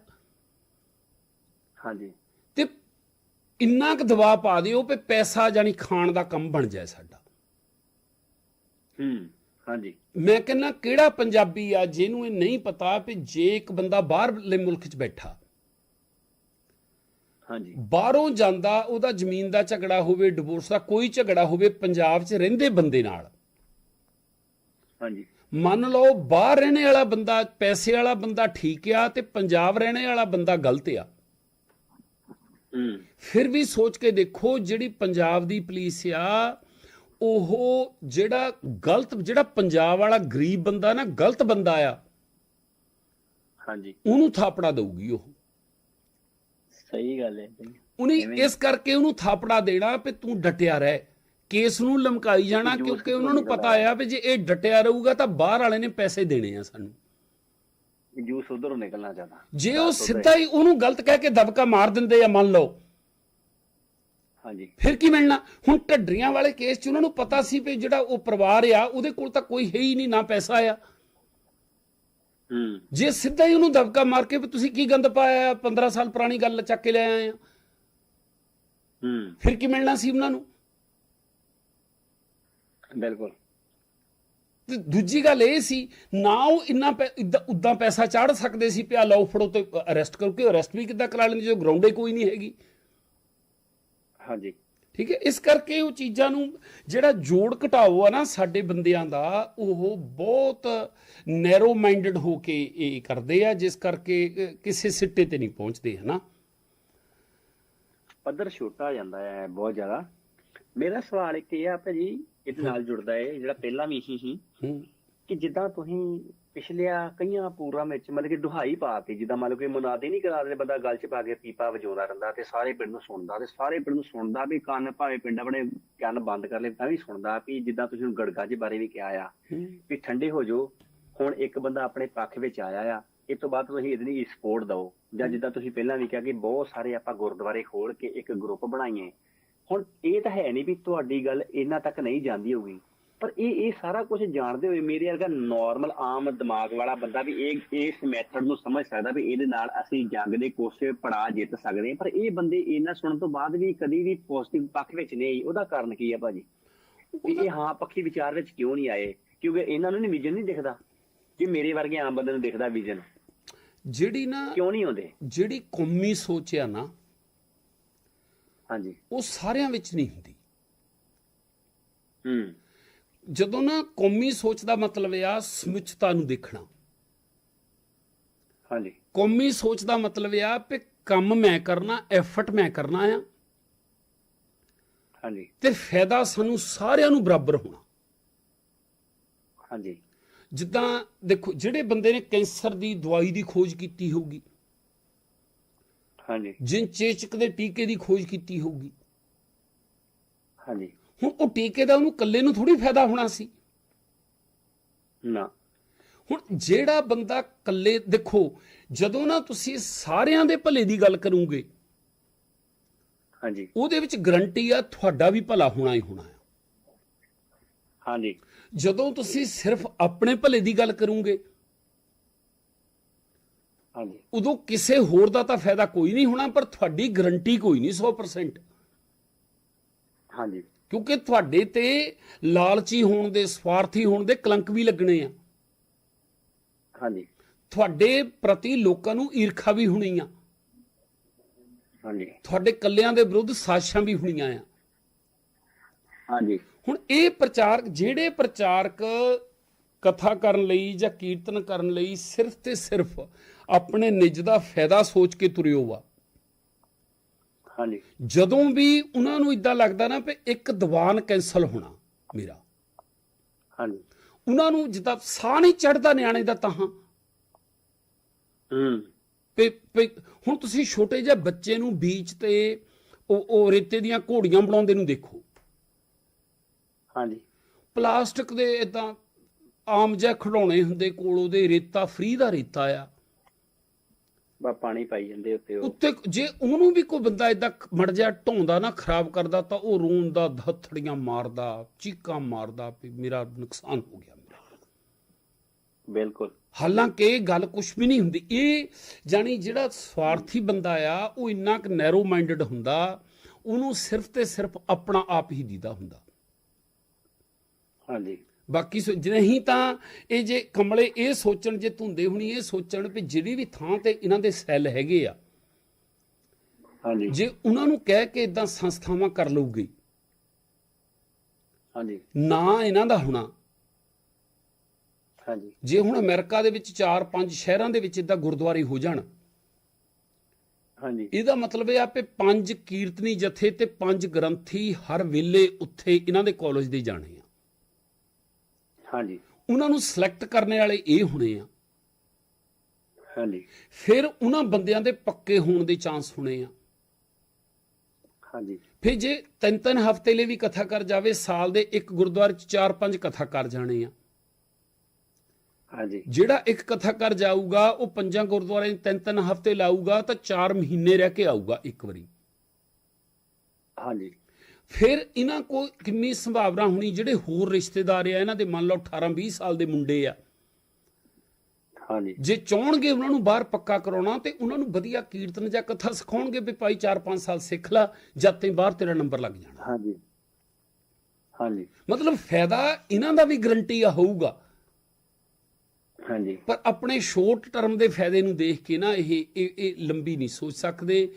[SPEAKER 1] ਹਾਂਜੀ।
[SPEAKER 2] ਇੰਨਾ ਕੁ ਦਬਾਅ ਪਾ ਦਿਓ ਵੀ ਪੈਸਾ ਜਾਨੀ ਖਾਣ ਦਾ ਕੰਮ ਬਣ ਜਾਏ ਸਾਡਾ।
[SPEAKER 1] ਹੂੰ ਹਾਂਜੀ।
[SPEAKER 2] ਮੈਂ ਕਹਿੰਨਾ ਕਿਹੜਾ ਪੰਜਾਬੀ ਆ ਜਿਹਨੂੰ ਇਹ ਨਹੀਂ ਪਤਾ ਵੀ ਜੇ ਇੱਕ ਬੰਦਾ ਬਾਹਰਲੇ ਮੁਲਕ 'ਚ ਬੈਠਾ
[SPEAKER 1] ਹਾਂਜੀ।
[SPEAKER 2] ਬਾਹਰੋਂ ਜਾਂਦਾ ਉਹਦਾ ਜ਼ਮੀਨ ਦਾ ਝਗੜਾ ਹੋਵੇ ਡਿਵੋਰਸ ਦਾ ਕੋਈ ਝਗੜਾ ਹੋਵੇ ਪੰਜਾਬ 'ਚ ਰਹਿੰਦੇ ਬੰਦੇ ਨਾਲ।
[SPEAKER 1] ਹਾਂਜੀ।
[SPEAKER 2] ਮੰਨ ਲਓ ਬਾਹਰ ਰਹਿਣੇ ਵਾਲਾ ਬੰਦਾ ਪੈਸੇ ਵਾਲਾ ਬੰਦਾ ਠੀਕ ਆ ਤੇ ਪੰਜਾਬ ਰਹਿਣੇ ਵਾਲਾ ਬੰਦਾ ਗਲਤ ਆ। ਫਿਰ ਵੀ ਸੋਚ ਕੇ ਦੇਖੋ ਜਿਹੜੀ ਪੰਜਾਬ ਦੀ ਪੁਲਿਸ ਆ ਉਹ ਜਿਹੜਾ ਗਲਤ ਜਿਹੜਾ ਪੰਜਾਬ ਵਾਲਾ ਗਰੀਬ ਬੰਦਾ ਨਾ ਗਲਤ ਬੰਦਾ ਆ
[SPEAKER 1] ਹਾਂਜੀ
[SPEAKER 2] ਉਹਨੂੰ ਥਾਪੜਾ ਦਊਗੀ ਉਹ
[SPEAKER 1] ਸਹੀ ਗੱਲ ਹੈ।
[SPEAKER 2] ਉਹਨੇ। ਇਸ ਕਰਕੇ ਉਹਨੂੰ ਥਾਪੜਾ ਦੇਣਾ ਵੀ ਤੂੰ ਡਟਿਆ ਰਹਿ ਕੇਸ ਨੂੰ ਲਮਕਾਈ ਜਾਣਾ ਕਿਉਂਕਿ ਉਹਨਾਂ ਨੂੰ ਪਤਾ ਆ ਵੀ ਜੇ ਇਹ ਡਟਿਆ ਰਹੂਗਾ ਤਾਂ ਬਾਹਰ ਵਾਲੇ ਨੇ ਪੈਸੇ ਦੇਣੇ ਆ ਸਾਨੂੰ
[SPEAKER 1] ਜੂਸ ਉਧਰੋਂ ਨਿਕਲਣਾ ਚਾਹਦਾ।
[SPEAKER 2] ਜੇ ਉਹ ਸਿੱਧਾ ਹੀ। ਉਹਨੂੰ ਗਲਤ ਕਹਿ ਕੇ ਦਬਕਾ ਮਾਰ ਦਿੰਦੇ ਆ ਮੰਨ ਲਓ।
[SPEAKER 1] ਹਾਂਜੀ।
[SPEAKER 2] ਫਿਰ ਕੀ ਮਿਲਣਾ? ਹੁਣ ਢੱਡਰੀਆਂ ਵਾਲੇ ਕੇਸ 'ਚ ਉਹਨਾਂ ਨੂੰ ਪਤਾ ਸੀ ਵੀ ਜਿਹੜਾ ਉਹ ਪਰਿਵਾਰ ਆ ਉਹਦੇ ਕੋਲ ਤਾਂ ਕੋਈ ਹੈ ਹੀ ਨਹੀਂ ਨਾ ਪੈਸਾ ਆ।
[SPEAKER 1] ਹੂੰ।
[SPEAKER 2] ਜੇ ਸਿੱਧਾ ਹੀ ਉਹਨੂੰ ਦਬਕਾ ਮਾਰ ਕੇ ਵੀ ਤੁਸੀਂ ਕੀ ਗੰਦ ਪਾਇਆ ਆ 15 ਸਾਲ ਪੁਰਾਣੀ ਗੱਲ ਚੱਕ ਕੇ ਲੈ ਆਏ ਆ।
[SPEAKER 1] ਹੂੰ।
[SPEAKER 2] ਫਿਰ ਕੀ ਮਿਲਣਾ ਸੀ ਉਹਨਾਂ ਨੂੰ?
[SPEAKER 1] ਬਿਲਕੁਲ।
[SPEAKER 2] ਦੂਜੀ ਗੱਲ ਇਹ ਸੀ ਨਾ ਉਹ ਇੰਨਾ ਉਦਾਂ ਪੈਸਾ ਚਾੜ ਸਕਦੇ ਸੀ ਪਿਆ ਲਓ ਫੜੋ ਤੇ ਅਰੈਸਟ ਕਰੋ ਕਿ ਅਰੈਸਟ ਵੀ ਕਿੱਦਾਂ ਕਰਾ ਲੈਂਦੇ ਜੋ ਗਰਾਊਂਡੇ ਕੋਈ ਨਹੀਂ ਹੈਗੀ।
[SPEAKER 1] ਹਾਂਜੀ।
[SPEAKER 2] ਠੀਕ ਹੈ? ਇਸ ਕਰਕੇ ਉਹ ਚੀਜ਼ਾਂ ਨੂੰ ਜਿਹੜਾ ਜੋੜ ਘਟਾਓ ਆ ਨਾ ਸਾਡੇ ਬੰਦਿਆਂ ਦਾ ਉਹ ਬਹੁਤ ਨੈਰੋ ਮਾਈਂਡਡ ਹੋ ਕੇ ਇਹ ਕਰਦੇ ਆ ਜਿਸ ਕਰਕੇ ਕਿਸੇ ਸਿੱਟੇ ਤੇ ਨਹੀਂ ਪਹੁੰਚਦੇ ਹਨਾ?
[SPEAKER 1] ਪੱਧਰ ਛੋਟਾ ਜਾਂਦਾ ਹੈ ਬਹੁਤ ਜ਼ਿਆਦਾ। ਮੇਰਾ ਸਵਾਲ ਇੱਕ ਇਹ ਆ ਭਾਜੀ ਇਹਦੇ ਨਾਲ ਜੁੜਦਾ ਹੈ ਜਿਹੜਾ ਪਹਿਲਾਂ ਵੀ ਸੀ? ਸੀ ਕਿ ਜਿੱਦਾਂ ਤੁਸੀਂ ਪਿਛਲਿਆ ਕਈਆਂ ਪੂਰਾਂ ਵਿੱਚ ਮਤਲਬ ਕਿ ਦੁਹਾਈ ਪਾਤੀ ਜਿੱਦਾਂ ਮਤਲਬ ਕਿ ਮੁਨਾਦੀ ਨਹੀਂ ਕਰਾ ਦੇ ਬੰਦਾ ਗਲ 'ਚ ਪਾ ਕੇ ਪੀਪਾ ਵਜਾਉਂਦਾ ਰਹਿੰਦਾ ਤੇ ਸਾਰੇ ਪਿੰਡ ਨੂੰ ਸੁਣਦਾ ਤੇ ਸਾਰੇ ਪਿੰਡ ਨੂੰ ਸੁਣਦਾ ਵੀ ਕੰਨ ਭਾਵੇਂ ਪਿੰਡ ਆਪਣੇ ਕੰਨ ਬੰਦ ਕਰ ਲਏ ਤਾਂ ਵੀ ਸੁਣਦਾ ਵੀ ਜਿੱਦਾਂ ਤੁਸੀਂ ਗੜਗਾ ਜੀ ਬਾਰੇ ਵੀ ਕਿਹਾ ਆ ਵੀ ਠੰਡੇ ਹੋ ਜਾਓ ਹੁਣ ਇੱਕ ਬੰਦਾ ਆਪਣੇ ਪੱਖ ਵਿੱਚ ਆਇਆ ਆ ਇਸ ਤੋਂ ਬਾਅਦ ਤੁਸੀਂ ਇਹਦੀ ਸਪੋਰਟ ਦਿਓ। ਜਾਂ ਜਿੱਦਾਂ ਤੁਸੀਂ ਪਹਿਲਾਂ ਵੀ ਕਿਹਾ ਕਿ ਬਹੁਤ ਸਾਰੇ ਆਪਾਂ ਗੁਰਦੁਆਰੇ ਖੋਲ ਕੇ ਇੱਕ ਗਰੁੱਪ ਬਣਾਈਏ ਹੁਣ ਇਹ ਤਾਂ ਹੈ ਨਹੀਂ ਵੀ ਤੁਹਾਡੀ ਗੱਲ ਇਹਨਾਂ ਤੱਕ ਨਹੀਂ ਜਾਂਦੀ ਹੋਊਗੀ। ਪਰ ਇਹ ਇਹ ਸਾਰਾ ਕੁਝ ਜਾਣਦੇ ਹੋਏ ਮੇਰੇ ਵਰਗਾ ਨਾਰਮਲ ਆਮ ਦਿਮਾਗ ਵਾਲਾ ਬੰਦਾ ਵੀ ਇਹ ਇਸ ਮੈਥਡ ਨੂੰ ਸਮਝ ਸਕਦਾ ਵੀ ਇਹਦੇ ਨਾਲ ਅਸੀਂ ਜੰਗ ਦੇ ਕੋਸ਼ੇ ਪੜਾ ਜਿੱਤ ਸਕਦੇ ਹਾਂ। ਪਰ ਇਹ ਬੰਦੇ ਇਹਨਾਂ ਸੁਣਨ ਤੋਂ ਬਾਅਦ ਵੀ ਕਦੀ ਵੀ ਪੋਜ਼ਿਟਿਵ ਪੱਖ ਵਿੱਚ ਨਹੀਂ ਉਹਦਾ ਕਾਰਨ ਕੀ ਹੈ ਭਾਜੀ? ਇਹ ਹਾਂ ਪੱਖੀ ਵਿਚਾਰ ਵਿੱਚ ਕਿਉਂ ਨਹੀਂ ਆਏ? ਕਿਉਂਕਿ ਇਹਨਾਂ ਨੂੰ ਨਹੀਂ ਵਿਜ਼ਨ ਨਹੀਂ ਦਿਖਦਾ। ਕਿ ਮੇਰੇ ਵਰਗੇ ਆਮ ਬੰਦੇ ਨੂੰ ਦਿਖਦਾ ਵਿਜ਼ਨ
[SPEAKER 2] ਜਿਹੜੀ ਨਾ
[SPEAKER 1] ਕਿਉਂ ਨਹੀਂ ਆਉਂਦੇ?
[SPEAKER 2] ਜਿਹੜੀ ਕੌਮੀ ਸੋਚ ਆ ਨਾ
[SPEAKER 1] ਹਾਂਜੀ।
[SPEAKER 2] ਉਹ ਸਾਰਿਆਂ ਵਿੱਚ ਨਹੀਂ ਹੁੰਦੀ।
[SPEAKER 1] ਹੂੰ।
[SPEAKER 2] ਜਦੋਂ ਨਾ ਕੌਮੀ ਸੋਚ ਦਾ ਮਤਲਬ ਆ ਸਮੁੱਚਤਾ ਨੂੰ ਦੇਖਣਾ।
[SPEAKER 1] ਹਾਂਜੀ।
[SPEAKER 2] ਕੌਮੀ ਸੋਚ ਦਾ ਮਤਲਬ ਆ ਕਿ ਕੰਮ ਮੈਂ ਕਰਨਾ ਐਫਰਟ ਮੈਂ ਕਰਨਾ ਆ।
[SPEAKER 1] ਹਾਂਜੀ।
[SPEAKER 2] ਤੇ ਫਾਇਦਾ ਸਾਨੂੰ ਸਾਰਿਆਂ ਨੂੰ ਬਰਾਬਰ ਹੋਣਾ।
[SPEAKER 1] ਹਾਂਜੀ।
[SPEAKER 2] ਜਿੱਦਾਂ ਦੇਖੋ ਜਿਹੜੇ ਬੰਦੇ ਨੇ ਕੈਂਸਰ ਦੀ ਦਵਾਈ ਦੀ ਖੋਜ ਕੀਤੀ ਹੋਊਗੀ
[SPEAKER 1] ਹਾਂਜੀ।
[SPEAKER 2] ਜਿਨ ਚੇਚਕ ਦੇ ਟੀਕੇ ਦੀ ਖੋਜ ਕੀਤੀ ਹੋਊਗੀ।
[SPEAKER 1] ਹਾਂਜੀ।
[SPEAKER 2] ਹੁਣ ਉਹ ਟੀਕੇ ਦਾ ਉਹਨੂੰ ਇਕੱਲੇ ਨੂੰ ਥੋੜੀ ਫਾਇਦਾ ਹੋਣਾ ਸੀ।
[SPEAKER 1] ਨਾ।
[SPEAKER 2] ਹੁਣ ਜਿਹੜਾ ਬੰਦਾ ਇਕੱਲੇ ਦੇਖੋ ਜਦੋਂ ਨਾ ਤੁਸੀਂ ਸਾਰਿਆਂ ਦੇ ਭਲੇ ਦੀ ਗੱਲ ਕਰੋਗੇ
[SPEAKER 1] ਹਾਂਜੀ।
[SPEAKER 2] ਉਹਦੇ ਵਿੱਚ ਗਰੰਟੀ ਆ ਤੁਹਾਡਾ ਵੀ ਭਲਾ ਹੋਣਾ ਹੀ ਹੋਣਾ ਹੈ
[SPEAKER 1] ਹਾਂਜੀ।
[SPEAKER 2] ਜਦੋਂ ਤੁਸੀਂ ਸਿਰਫ ਆਪਣੇ ਭਲੇ ਦੀ ਗੱਲ ਕਰੋਗੇ
[SPEAKER 1] ਹਾਂਜੀ।
[SPEAKER 2] ਉਦੋਂ ਕਿਸੇ ਹੋਰ ਦਾ ਤਾਂ ਫਾਇਦਾ ਕੋਈ ਨਹੀਂ ਹੋਣਾ ਪਰ ਤੁਹਾਡੀ ਗਰੰਟੀ ਕੋਈ ਨਹੀਂ 100%
[SPEAKER 1] ਹਾਂਜੀ।
[SPEAKER 2] ਕਿਉਂਕਿ ਤੁਹਾਡੇ ਤੇ ਲਾਲਚੀ ਹੋਣ ਦੇ ਸਵਾਰਥੀ ਹੋਣ ਦੇ ਕਲੰਕ ਵੀ ਲੱਗਣੇ ਆ।
[SPEAKER 1] ਹਾਂਜੀ।
[SPEAKER 2] ਤੁਹਾਡੇ ਪ੍ਰਤੀ ਲੋਕਾਂ ਨੂੰ ਈਰਖਾ ਵੀ ਹੋਣੀ ਆ।
[SPEAKER 1] ਹਾਂਜੀ।
[SPEAKER 2] ਤੁਹਾਡੇ ਕੱਲਿਆਂ ਦੇ ਵਿਰੁੱਧ ਸਾਜ਼ਿਸ਼ਾਂ ਵੀ ਹੋਣੀਆਂ ਆ।
[SPEAKER 1] ਹਾਂਜੀ।
[SPEAKER 2] ਹੁਣ ਇਹ ਪ੍ਰਚਾਰਕ ਜਿਹੜੇ ਪ੍ਰਚਾਰਕ ਕਥਾ ਕਰਨ ਲਈ ਜਾਂ ਕੀਰਤਨ ਕਰਨ ਲਈ ਸਿਰਫ ਤੇ ਸਿਰਫ ਆਪਣੇ ਨਿੱਜ ਦਾ ਫਾਇਦਾ ਸੋਚ ਕੇ ਤੁਰਿਓ ਵਾ।
[SPEAKER 1] ਹਾਂਜੀ।
[SPEAKER 2] ਜਦੋਂ ਵੀ ਉਹਨਾਂ ਨੂੰ ਇਦਾਂ ਲੱਗਦਾ ਨਾ ਵੀ ਇੱਕ ਦੀਵਾਨ ਕੈਨਸਲ ਹੋਣਾ ਮੇਰਾ।
[SPEAKER 1] ਹਾਂਜੀ।
[SPEAKER 2] ਉਹਨਾਂ ਨੂੰ ਜਿੱਦਾਂ ਸਾਹ ਨਹੀਂ ਚੜਦਾ ਨਿਆਣੇ ਦਾ ਤਾਂ
[SPEAKER 1] ਹੂੰ।
[SPEAKER 2] ਵੀ ਹੁਣ ਤੁਸੀਂ ਛੋਟੇ ਜਿਹੇ ਬੱਚੇ ਨੂੰ ਬੀਚ ਤੇ ਉਹ ਉਹ ਰੇਤੇ ਦੀਆਂ ਘੋੜੀਆਂ ਬਣਾਉਂਦੇ ਨੂੰ ਦੇਖੋ।
[SPEAKER 1] ਹਾਂਜੀ।
[SPEAKER 2] ਪਲਾਸਟਿਕ ਦੇ ਇਦਾਂ ਆਮ ਜਿਹਾ ਖਿਡੌਣੇ ਹੁੰਦੇ ਕੋਲ ਉਹਦੇ ਰੇਤਾ ਫ੍ਰੀ ਦਾ ਰੇਤਾ ਆ।
[SPEAKER 1] ਬਾ ਪਾਣੀ ਪਾਈ ਜਾਂਦੇ ਉੱਤੇ ਉਹ।
[SPEAKER 2] ਉੱਤੇ ਜੇ ਉਹਨੂੰ ਵੀ ਕੋਈ ਬੰਦਾ ਇਦਾਂ ਮੜ ਜਾ ਢੋਂਦਾ ਨਾ ਖਰਾਬ ਕਰਦਾ ਤਾਂ ਉਹ ਰੋਂਦਾ ਧੱਥੜੀਆਂ ਮਾਰਦਾ ਚੀਕਾਂ ਮਾਰਦਾ ਵੀ ਮੇਰਾ ਨੁਕਸਾਨ ਹੋ ਗਿਆ ਮੇਰਾ।
[SPEAKER 1] ਬਿਲਕੁਲ।
[SPEAKER 2] ਹਾਲਾਂਕਿ ਇਹ ਗੱਲ ਕੁਝ ਵੀ ਨਹੀਂ ਹੁੰਦੀ। ਇਹ ਜਾਨੀ ਜਿਹੜਾ ਸਵਾਰਥੀ ਬੰਦਾ ਆ ਉਹ ਇੰਨਾ ਕੁ ਨੈਰੋ ਮਾਈਂਡਡ ਹੁੰਦਾ ਉਹਨੂੰ ਸਿਰਫ ਤੇ ਸਿਰਫ ਆਪਣਾ ਆਪ ਹੀ ਦੀਦਾ ਹੁੰਦਾ।
[SPEAKER 1] ਹਾਂਜੀ।
[SPEAKER 2] ਬਾਕੀ ਨਹੀਂ ਤਾਂ ਇਹ ਜੇ ਕਮਲੇ ਇਹ ਸੋਚਣ ਜੇ ਧੁੰਦੇ ਹੁਣੀ ਇਹ ਸੋਚਣ ਵੀ ਜਿਹੜੀ ਵੀ ਥਾਂ ਤੇ ਇਹਨਾਂ ਦੇ ਸੈੱਲ ਹੈਗੇ ਆ
[SPEAKER 1] ਹਾਂਜੀ।
[SPEAKER 2] ਜੇ ਉਹਨਾਂ ਨੂੰ ਕਹਿ ਕੇ ਇਦਾਂ ਸੰਸਥਾਵਾਂ ਕਰ ਲਊਗੀ
[SPEAKER 1] ਹਾਂਜੀ।
[SPEAKER 2] ਨਾ ਇਹਨਾਂ ਦਾ ਹੋਣਾ।
[SPEAKER 1] ਹਾਂਜੀ।
[SPEAKER 2] ਜੇ ਹੁਣ ਅਮਰੀਕਾ ਦੇ ਵਿੱਚ 4-5 ਸ਼ਹਿਰਾਂ ਦੇ ਵਿੱਚ ਇਦਾਂ ਗੁਰਦੁਆਰੇ ਹੋ ਜਾਣ
[SPEAKER 1] ਹਾਂਜੀ।
[SPEAKER 2] ਇਹਦਾ ਮਤਲਬ ਇਹ ਆ ਕਿ ਪੰਜ ਕੀਰਤਨੀ ਜਥੇ ਤੇ ਪੰਜ ਗ੍ਰੰਥੀ ਹਰ ਵੇਲੇ ਉੱਥੇ ਇਹਨਾਂ ਦੇ ਕਾਲਜ ਦੇ ਜਾਣੇ
[SPEAKER 1] ਹਾਂਜੀ।
[SPEAKER 2] ਉਹਨਾਂ ਨੂੰ ਸਿਲੈਕਟ ਕਰਨ ਵਾਲੇ ਇਹ ਹੋਣੇ ਆ।
[SPEAKER 1] ਹਾਂਜੀ।
[SPEAKER 2] ਫਿਰ ਉਹਨਾਂ ਬੰਦਿਆਂ ਦੇ ਪੱਕੇ ਹੋਣ ਦੇ ਚਾਂਸ ਹੋਣੇ ਆ।
[SPEAKER 1] ਹਾਂਜੀ।
[SPEAKER 2] ਫਿਰ ਜੇ ਤਿੰਨ ਤਿੰਨ ਹਫ਼ਤੇ ਲਈ ਵੀ ਕਥਾ ਕਰ ਜਾਵੇ ਸਾਲ ਦੇ ਇੱਕ ਗੁਰਦੁਆਰੇ ਚ ਚਾਰ ਪੰਜ ਕਥਾ ਕਰ ਜਾਣੇ ਆ।
[SPEAKER 1] ਹਾਂਜੀ।
[SPEAKER 2] ਜਿਹੜਾ ਇੱਕ ਕਥਾ ਕਰ ਜਾਊਗਾ ਉਹ ਪੰਜਾਂ ਗੁਰਦੁਆਰੇ ਤਿੰਨ ਤਿੰਨ ਹਫ਼ਤੇ ਲਾਊਗਾ ਤਾਂ 4 ਮਹੀਨੇ ਰਹਿ ਕੇ ਆਊਗਾ ਇੱਕ ਵਾਰੀ।
[SPEAKER 1] ਹਾਂਜੀ।
[SPEAKER 2] ਫਿਰ ਇਹਨਾਂ ਕੋਲ ਕਿੰਨੀ ਸੰਭਾਵਨਾ ਹੋਣੀ ਜਿਹੜੇ ਹੋਰ ਰਿਸ਼ਤੇਦਾਰ ਆ ਇਹਨਾਂ ਦੇ ਮੰਨ ਲਓ 18 20 ਸਾਲ ਦੇ ਮੁੰਡੇ ਆ।
[SPEAKER 1] ਹਾਂਜੀ।
[SPEAKER 2] ਜੇ ਚਾਹਣਗੇ ਉਹਨਾਂ ਨੂੰ ਬਾਹਰ ਪੱਕਾ ਕਰਾਉਣਾ ਤੇ ਉਹਨਾਂ ਨੂੰ ਵਧੀਆ ਕੀਰਤਨ ਜਾਂ ਕਥਾ ਸਿਖਾਉਣਗੇ ਵੀ ਭਾਈ 4-5 ਸਾਲ ਸਿੱਖ ਲੈ ਜਦ ਤੇ ਬਾਹਰ ਤੇਰਾ ਨੰਬਰ ਲੱਗ ਜਾਣਾ।
[SPEAKER 1] ਹਾਂਜੀ। ਹਾਂਜੀ।
[SPEAKER 2] ਮਤਲਬ ਫਾਇਦਾ ਇਹਨਾਂ ਦਾ ਵੀ ਗਰੰਟੀ ਆ ਹੋਊਗਾ।
[SPEAKER 1] ਹਾਂਜੀ।
[SPEAKER 2] ਪਰ ਆਪਣੇ ਸ਼ੋਰਟ ਟਰਮ ਦੇ ਫਾਇਦੇ ਨੂੰ ਦੇਖ ਕੇ ਨਾ ਇਹ ਇਹ ਇਹ ਲੰਬੀ ਨਹੀਂ ਸੋਚ ਸਕਦੇ।